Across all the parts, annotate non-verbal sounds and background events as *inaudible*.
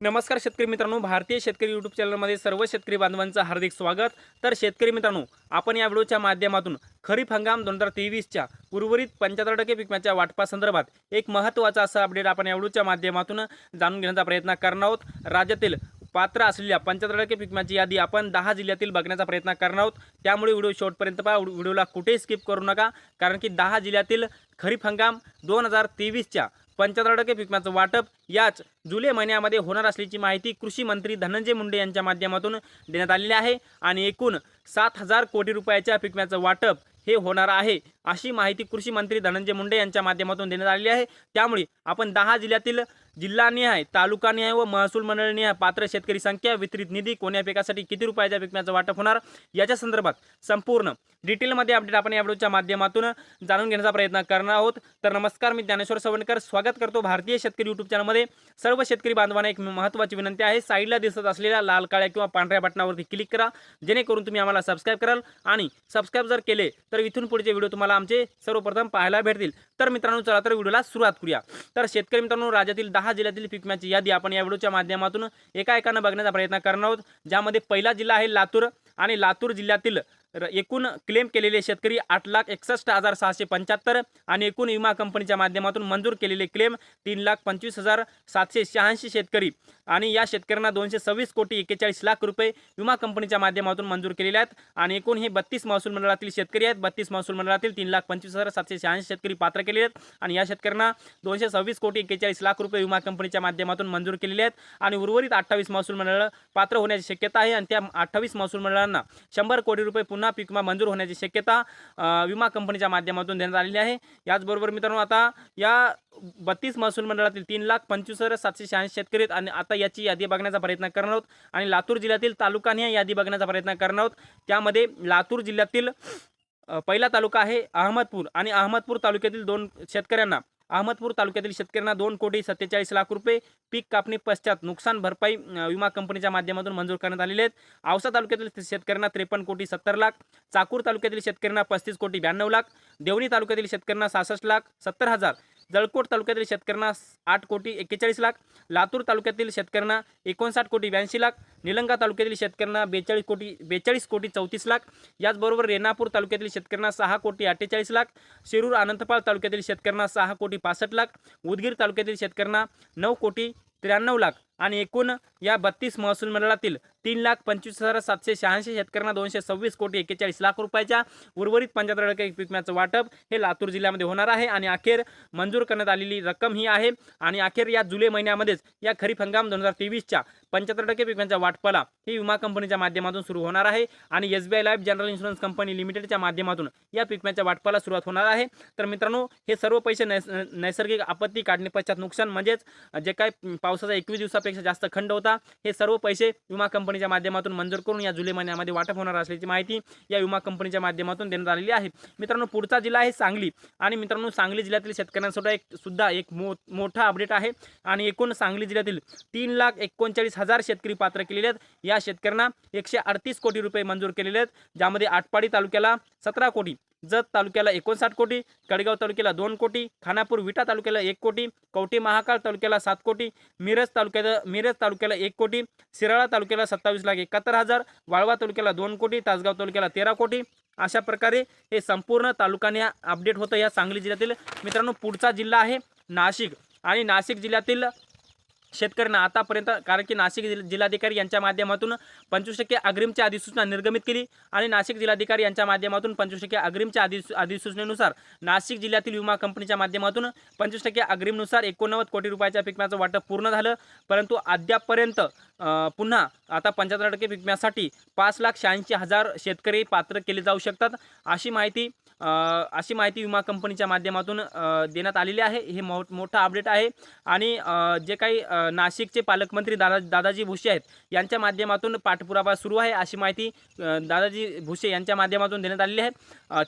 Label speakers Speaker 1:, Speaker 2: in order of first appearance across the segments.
Speaker 1: नमस्कार शेतकरी मित्रांनो भारतीय शेतकरी यूट्यूब चॅनलमध्ये सर्व शेतकरी बांधवांचं हार्दिक स्वागत. तर शेतकरी मित्रांनो आपण या व्हिडिओच्या माध्यमातून खरीप हंगाम दोन हजार तेवीसच्या उर्वरित पंच्याहत्तर टक्के पिकम्याच्या वाटपासंदर्भात एक महत्त्वाचा असा अपडेट आपण या व्हिडिओच्या माध्यमातून जाणून घेण्याचा प्रयत्न करणार आहोत. राज्यातील पात्र असलेल्या पंच्याहत्तर टक्के पिकम्याची यादी आपण दहा जिल्ह्यातील बघण्याचा प्रयत्न करणार आहोत. त्यामुळे व्हिडिओ शेवटपर्यंत पहा व्हिडिओला कुठेही स्किप करू नका कारण की दहा जिल्ह्यातील खरीप हंगाम दोन हजार तेवीसच्या पंच्याहत्तर टक्के पिकण्याचं वाटप याच जुलै महिन्यामध्ये होणार असल्याची माहिती कृषी मंत्री धनंजय मुंडे यांच्या माध्यमातून देण्यात आलेली आहे. आणि एकूण सात हजार कोटी रुपयाच्या पिकम्याचं वाटप हे होणार आहे. अशी माहिती कृषी मंत्री धनंजय मुंडे यांच्या माध्यमातून देण्यात आलेली आहे. त्यामुळे आपण दहा जिल्ह्यातील जिल्हानिहाय तालुकानिहाय व महसूल मंडळनिहाय पात्र शेतकरी संख्या वितरित निधी कोण्या पिकासाठी किती रुपयाच्या पिकण्याचं वाटप होणार याच्या संदर्भात संपूर्ण डिटेलमध्ये अपडेट आपण या व्हिडिओच्या माध्यमातून जाणून घेण्याचा प्रयत्न करणार आहोत. तर नमस्कार मी ज्ञानेश्वर सवणकर स्वागत करतो भारतीय शेतकरी यूट्यूब चॅनलमध्ये सर्व शेतकरी बांधवांना एक महत्त्वाची विनंती आहे. साईडला दिसत असलेल्या लाल काळ्या किंवा पांढऱ्या बटनावरती क्लिक करा. जेणेकरून तुम्ही आम्हाला सबस्क्राईब कराल. आणि सबस्क्राईब जर केले तर इथून पुढचे व्हिडिओ तुम्हाला आमचे सर्वप्रथम पाहायला भेटतील. तर मित्रांनो चला तर व्हिडिओला सुरुवात करूया. तर शेतकरी मित्रांनो राज्यातील दहा जिल्ह्यातील पिकम्याची यादी आपण या व्हिडिओच्या माध्यमातून एका एकानं बघण्याचा प्रयत्न करणार आहोत. ज्यामध्ये पहिला जिल्हा आहे लातूर आणि लातूर जिल्ह्यातील एकूण क्लेम केलेले शेतकरी आठ लाख एकसष्ट हजार सहाशे पंच्याहत्तर आणि एकूण विमा कंपनीच्या माध्यमातून मंजूर केलेले क्लेम तीन लाख पंचवीस हजार सातशे शहाऐंशी शेतकरी आणि या शेतकऱ्यांना दोनशे सव्वीस कोटी एक्केचाळीस लाख रुपये विमा कंपनीच्या माध्यमातून मंजूर केलेले आहेत आणि एकूण हे बत्तीस महसूल मंडळातील शेतकरी आहेत. बत्तीस महसूल मंडळातील तीन लाख पंचवीस हजार सातशे शहाऐंशी शेतकरी पात्र केलेले आहेत आणि या शेतकऱ्यांना दोनशे सव्वीस कोटी एक्केचाळीस लाख रुपये विमा कंपनीच्या माध्यमातून मंजूर केलेले आहेत आणि उर्वरित अठ्ठावीस महसूल मंडळ पात्र होण्याची शक्यता आहे आणि त्या अठ्ठावीस महसूल मंडळांना शंभर कोटी रुपये पुन्हा पीक विमा मंजूर होण्याची शक्यता विमा कंपनीच्या माध्यमातून देण्यात आलेली आहे. याचबरोबर मित्रांनो आता या बत्तीस महसूल मंडळातील तीन लाख पंचवीस हजार सातशे शहाऐंशी शेतकरी आणि आता याची यादी बघण्याचा प्रयत्न करणार आहोत. आणि लातूर जिल्ह्यातील तालुकांनी यादी बघण्याचा प्रयत्न करणार आहोत. त्यामध्ये लातूर जिल्ह्यातील पहिला तालुका आहे अहमदपूर आणि अहमदपूर तालुक्यातील दोन शेतकऱ्यांना अहमदपूर तालुक्यातील शेतकऱ्यांना दोन कोटी सत्तेचाळीस लाख रुपये पीक कापणी पश्चात नुकसान भरपाई विमा कंपनीच्या माध्यमातून मंजूर करण्यात आलेले आहेत. औसा तालुक्यातील शेतकऱ्यांना त्रेपन्न कोटी सत्तर लाख चाकूर तालुक्यातील शेतकऱ्यांना पस्तीस कोटी ब्याण्णव लाख देवणी तालुक्यातील शेतकऱ्यांना सहासष्ट लाख सत्तर हजार जळकोट तालुक्यातील शेतकऱ्यांना आठ कोटी एक्केचाळीस लाख लातूर तालुक्यातील शेतकऱ्यांना एकोणसाठ कोटी ब्याऐंशी लाख निलंगा तालुक्यातील शेतकऱ्यांना बेचाळीस कोटी बेचाळीस कोटी चौतीस लाख याचबरोबर रेणापूर तालुक्यातील शेतकऱ्यांना सहा कोटी अठ्ठेचाळीस लाख शिरूर अनंतपाळ तालुक्यातील शेतकऱ्यांना सहा कोटी पासष्ट लाख उदगीर तालुक्यातील शेतकऱ्यांना नऊ कोटी त्र्याण्णव लाख. आणि एकूण या बत्तीस महसूल मंडळातील तीन लाख पंचवीस हजार सातशे शहाऐंशी शेतकऱ्यांना दोनशे सव्वीस कोटी एक्केचाळीस लाख रुपयाच्या उर्वरित पंच्याहत्तर टक्के पिकम्याचं वाटप हे लातूर जिल्ह्यामध्ये होणार आहे. आणि अखेर मंजूर करण्यात आलेली रक्कम ही आहे. आणि अखेर या जुलै महिन्यामध्येच या खरीप हंगाम दोन हजार तेवीसच्या पंच्याहत्तर टक्के पिकांच्या वाटपाला ही विमा कंपनीच्या माध्यमातून सुरू होणार आहे. आणि S B I life general insurance company लिमिटेडच्या माध्यमातून या पिकम्याच्या वाटपाला सुरुवात होणार आहे. तर मित्रांनो हे सर्व पैसे नैस नैसर्गिक आपत्ती काढणे पश्चात नुकसान म्हणजेच जे काय पावसाचा एकवीस दिवसापेक्षा जास्त खंड होता. हे सर्व पैसे विमा कंपनीच्या माध्यमातून मंजूर करून या जुलै महिन्यामध्ये वाटप होणार असल्याची माहिती या विमा कंपनीच्या माध्यमातून देण्यात आलेली आहे. मित्रांनो पुढचा जिल्हा आहे सांगली. आणि मित्रांनो सांगली जिल्ह्यातील शेतकऱ्यांसाठी एक सुद्धा एक मो मोठा अपडेट आहे. आणि एकूण सांगली जिल्ह्यातील तीन लाख एकोणचाळीस हजार शेतकरी पात्र केलेले आहेत. या शेतकऱ्यांना एकशे अडतीस कोटी रुपये मंजूर केलेले आहेत. ज्यामध्ये आटपाडी तालुक्याला सतरा कोटी जत तालुक्याला एकोणसाठ कोटी कडगाव तालुक्याला दोन कोटी खानापूर विटा तालुक्याला एक कोटी कवटी महाकाळ तालुक्याला सात कोटी मिरज तालुक्याला मिरज तालुक्याला एक कोटी शिराळा तालुक्याला सत्तावीस लाख एकाहत्तर हजार वाळवा तालुक्याला दोन कोटी तासगाव तालुक्याला तेरा कोटी. अशा प्रकारे हे संपूर्ण तालुक्याने अपडेट होतं या सांगली जिल्ह्यातील. मित्रांनो पुढचा जिल्हा आहे नाशिक. आणि नाशिक जिल्ह्यातील शेतकऱ्यांना आतापर्यंत कारण की नाशिक जिल्हाधिकारी यांच्या माध्यमातून पंचवीस टक्के अग्रिमच्या अधिसूचना निर्गमित केली आणि नाशिक जिल्हाधिकारी यांच्या माध्यमातून पंचवीस टक्के अग्रिमच्या अधिसू अधिसूचनेनुसार नाशिक जिल्ह्यातील विमा कंपनीच्या माध्यमातून पंचवीस टक्के अग्रिमनुसार एकोणनव्वद कोटी रुपयाच्या पिकम्याचं वाटप पूर्ण झालं. परंतु अद्यापपर्यंत पुन्हा आता पंच्याहत्तर टक्के पिकम्यासाठी पाच लाख शहाऐंशी हजार शेतकरी पात्र केले जाऊ शकतात. अशी माहिती अशी माहिती विमा कंपनीच्या माध्यमातून देण्यात आलेली आहे. हे मो मोठा अपडेट आहे. आणि जे काही नाशिकचे पालकमंत्री दादा दादाजी भुसे आहेत यांच्या माध्यमातून पाठपुरावा सुरू आहे अशी माहिती दादाजी भुसे यांच्या माध्यमातून देण्यात आलेली आहे.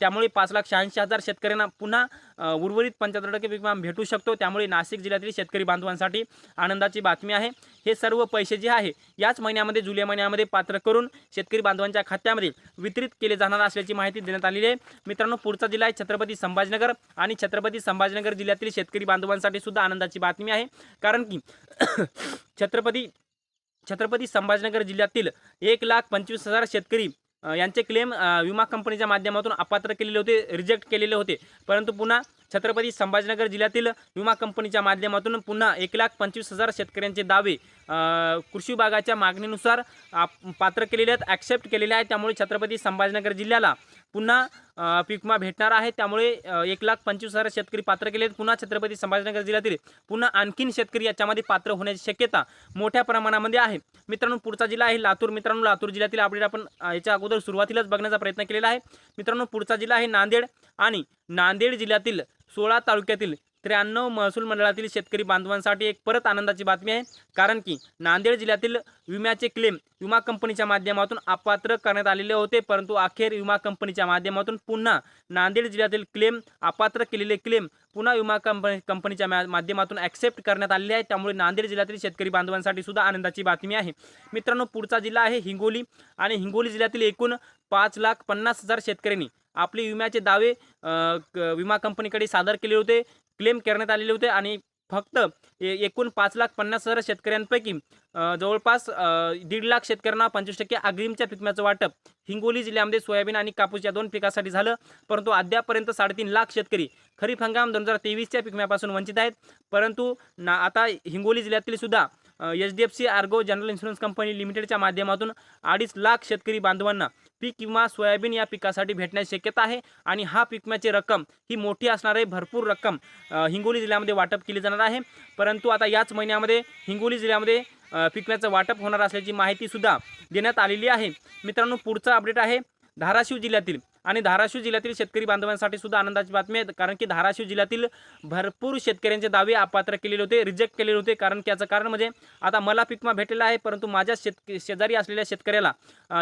Speaker 1: त्यामुळे पाच लाख शहाऐंशी हजार शेतकऱ्यांना पुन्हा उर्वरित पंच्याहत्तर टक्के पीक विमा भेटू शकतो. त्यामुळे नाशिक जिल्ह्यातील शेतकरी बांधवांसाठी आनंदाची बातमी आहे. हे सर्व पैसे जे आहे याच महिन्यामध्ये जुलै महिन्यामध्ये पात्र करून शेतकरी बांधवांच्या खात्यामध्ये वितरित केले जाणार असल्याची माहिती देण्यात आलेली आहे. मित्रांनो पुढचा जिल्हा आहे छत्रपती संभाजीनगर आणि छत्रपती संभाजीनगर जिल्ह्यातील शेतकरी बांधवांसाठी सुद्धा आनंदाची बातमी आहे. कारण की *coughs* छत्रपती छत्रपती संभाजीनगर जिल्ह्यातील एक लाख पंचवीस हजार शेतकरी यांचे क्लेम विमा कंपनीच्या माध्यमातून अपात्र केलेले होते रिजेक्ट केलेले होते. परंतु पुन्हा छत्रपती संभाजीनगर जिल्ह्यातील विमा कंपनीच्या माध्यमातून पुन्हा एक लाख पंचवीस हजार शेतकऱ्यांचे दावे कृषी विभागाच्या मागणीनुसार आप- पात्र केलेले आहेत ॲक्सेप्ट केलेले आहेत त्यामुळे छत्रपती संभाजीनगर जिल्ह्याला पुन्हा पिकमा भेटणार आहे. त्यामुळे एक लाख पंचवीस हजार शेतकरी पात्र केले पुन्हा छत्रपती संभाजीनगर जिल्ह्यातील पुन्हा आणखीन शेतकरी याच्यामध्ये पात्र होण्याची शक्यता मोठ्या प्रमाणामध्ये आहे. मित्रांनो पुढचा जिल्हा आहे लातूर. मित्रांनो लातूर जिल्ह्यातील अपडेट आपण याच्या अगोदर सुरुवातीलाच बघण्याचा प्रयत्न केलेला आहे. मित्रांनो पुढचा जिल्हा आहे नांदेड. आणि नांदेड जिल्ह्यातील सोळा तालुक्यातील त्र्याण्णव महसूल मंडळातील शेतकरी बांधवांसाठी एक परत आनंदाची बातमी आहे. कारण की नांदेड जिल्ह्यातील विम्याचे क्लेम विमा कंपनीच्या माध्यमातून अपात्र करण्यात आलेले होते. परंतु अखेर विमा कंपनीच्या माध्यमातून पुन्हा नांदेड जिल्ह्यातील क्लेम अपात्र केलेले क्लेम पुन्हा विमा कंपनी कंपनीच्या माध्यमातून ॲक्सेप्ट करण्यात आलेले आहे. त्यामुळे नांदेड जिल्ह्यातील शेतकरी बांधवांसाठी सुद्धा आनंदाची बातमी आहे. मित्रांनो पुढचा जिल्हा आहे हिंगोली आणि हिंगोली जिल्ह्यातील एकूण पाच लाख पन्नास हजार शेतकऱ्यांनी आपले विम्याचे दावे क- विमा कंपनीकडे सादर केले होते. क्लेम करण्यात आलेले होते आणि फक्त ए- एकूण पाच लाख पन्नास हजार शेतकऱ्यांपैकी जवळपास दीड लाख शेतकऱ्यांना पंचवीस टक्के अग्रिमच्या पिकम्याचं वाटप. हिंगोली जिल्ह्यामध्ये सोयाबीन आणि कापूस या दोन पिकासाठी झालं परंतु अद्यापर्यंत साडेतीन लाख शेतकरी खरीप हंगाम दोन हजार तेवीसच्या पिकम्यापासून वंचित आहेत. परंतु ना आता हिंगोली जिल्ह्यातील सुद्धा H D F C ergo general insurance company लिमिटेडच्या माध्यमातून अडीच लाख शेतकरी बांधवांना पीक किंवा सोयाबीन या पिकासाठी भेटण्याची शक्यता आहे आणि हा पीक विम्याची रक्कम ही मोठी असणार आहे भरपूर रक्कम हिंगोली जिल्ह्यामध्ये वाटप केली जाणार आहे. परंतु आता याच महिन्यामध्ये हिंगोली जिल्ह्यामध्ये अ, पीक विम्याचं वाटप होणार असल्याची माहितीसुद्धा देण्यात आलेली आहे. मित्रांनो पुढचा अपडेट आहे धाराशिव जिल्ह्यातील. आणि धाराशिव जिल्ह्यातील शेतकरी बांधवांसाठी सुद्धा आनंदाची बातमी आहे. कारण की धाराशिव जिल्ह्यातील भरपूर शेतकऱ्यांचे दावे अपात्र केलेले होते रिजेक्ट केलेले होते. कारण त्याचं कारण म्हणजे आता मला पिकमा भेटलेला आहे परंतु माझ्या शेत शेजारी असलेल्या शेतकऱ्याला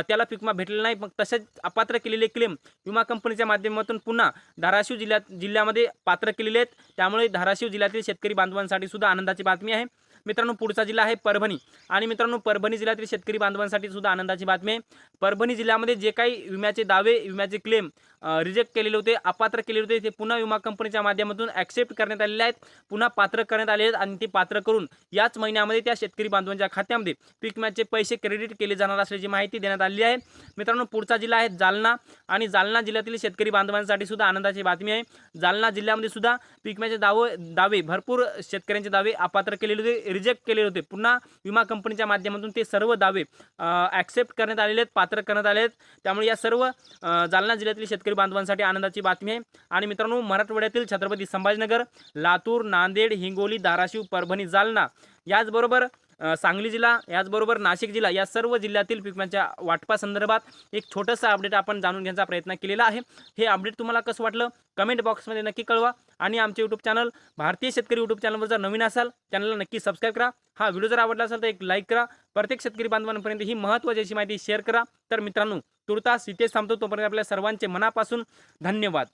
Speaker 1: त्याला पिकमा भेटलेला नाही. मग तसेच अपात्र केलेले क्लेम विमा कंपनीच्या माध्यमातून पुन्हा धाराशिव जिल्ह्यात जिल्ह्यामध्ये पात्र केलेले आहेत. त्यामुळे धाराशिव जिल्ह्यातील शेतकरी बांधवांसाठी सुद्धा आनंदाची बातमी आहे. मित्रांनो पुढचा जिल्हा आहे परभणी. आणि मित्रांनो परभणी जिल्ह्यातील शेतकरी बांधवांसाठी सुद्धा आनंदाची बातमी आहे. परभणी जिल्ह्यामध्ये जे काही विम्याचे दावे विम्याचे क्लेम रिजेक्ट केलेले होते अपात्र केलेले होते ते पुन्हा विमा कंपनीच्या माध्यमातून ॲक्सेप्ट करण्यात आलेले आहेत. पुन्हा पात्र करण्यात आले आहेत आणि ते पात्र करून याच महिन्यामध्ये त्या शेतकरी बांधवांच्या खात्यामध्ये पीक विम्याचे पैसे क्रेडिट केले जाणार असल्याची माहिती देण्यात आलेली आहे. मित्रांनो पुढचा जिल्हा आहे जालना. आणि जालना जिल्ह्यातील शेतकरी बांधवांसाठी सुद्धा आनंदाची बातमी आहे. जालना जिल्ह्यामध्ये सुद्धा पीक विम्याचे दावे दावे भरपूर शेतकऱ्यांचे दावे अपात्र केलेले होते. रिजेक्ट केलेले होते. पुन्हा विमा कंपनीच्या माध्यमातून ते सर्व दावे ॲक्सेप्ट करण्यात आलेले आहेत पात्र करण्यात आले आहेत. त्यामुळे या सर्व जालना जिल्ह्यातील शेतकरी बांधवांसाठी आनंदाची बातमी आहे. आणि मित्रांनो मराठवाड्यातील छत्रपती संभाजीनगर लातूर नांदेड हिंगोली धाराशिव परभणी जालना याचबरोबर सांगली जिल्हा याचबरोबर नाशिक जिल्हा या सर्व जिल्ह्यातील पिकम्याच्या वाटपासंदर्भात एक छोटंसं अपडेट आपण जाणून घेण्याचा प्रयत्न केलेला आहे. हे अपडेट तुम्हाला कसं वाटलं? कमेंट बॉक्समध्ये नक्की कळवा आणि आमचे यूट्यूब चॅनल भारतीय शेतकरी यूट्यूब चॅनलवर जर नवीन असाल चॅनलला नक्की सबस्क्राईब करा. हा व्हिडिओ जर आवडला असेल तर एक लाईक करा. प्रत्येक शेतकरी बांधवांपर्यंत ही महत्त्वाची अशी माहिती शेअर करा. तर मित्रांनो तुर्तास इथेच थांबतो. तोपर्यंत आपल्या सर्वांचे मनापासून धन्यवाद.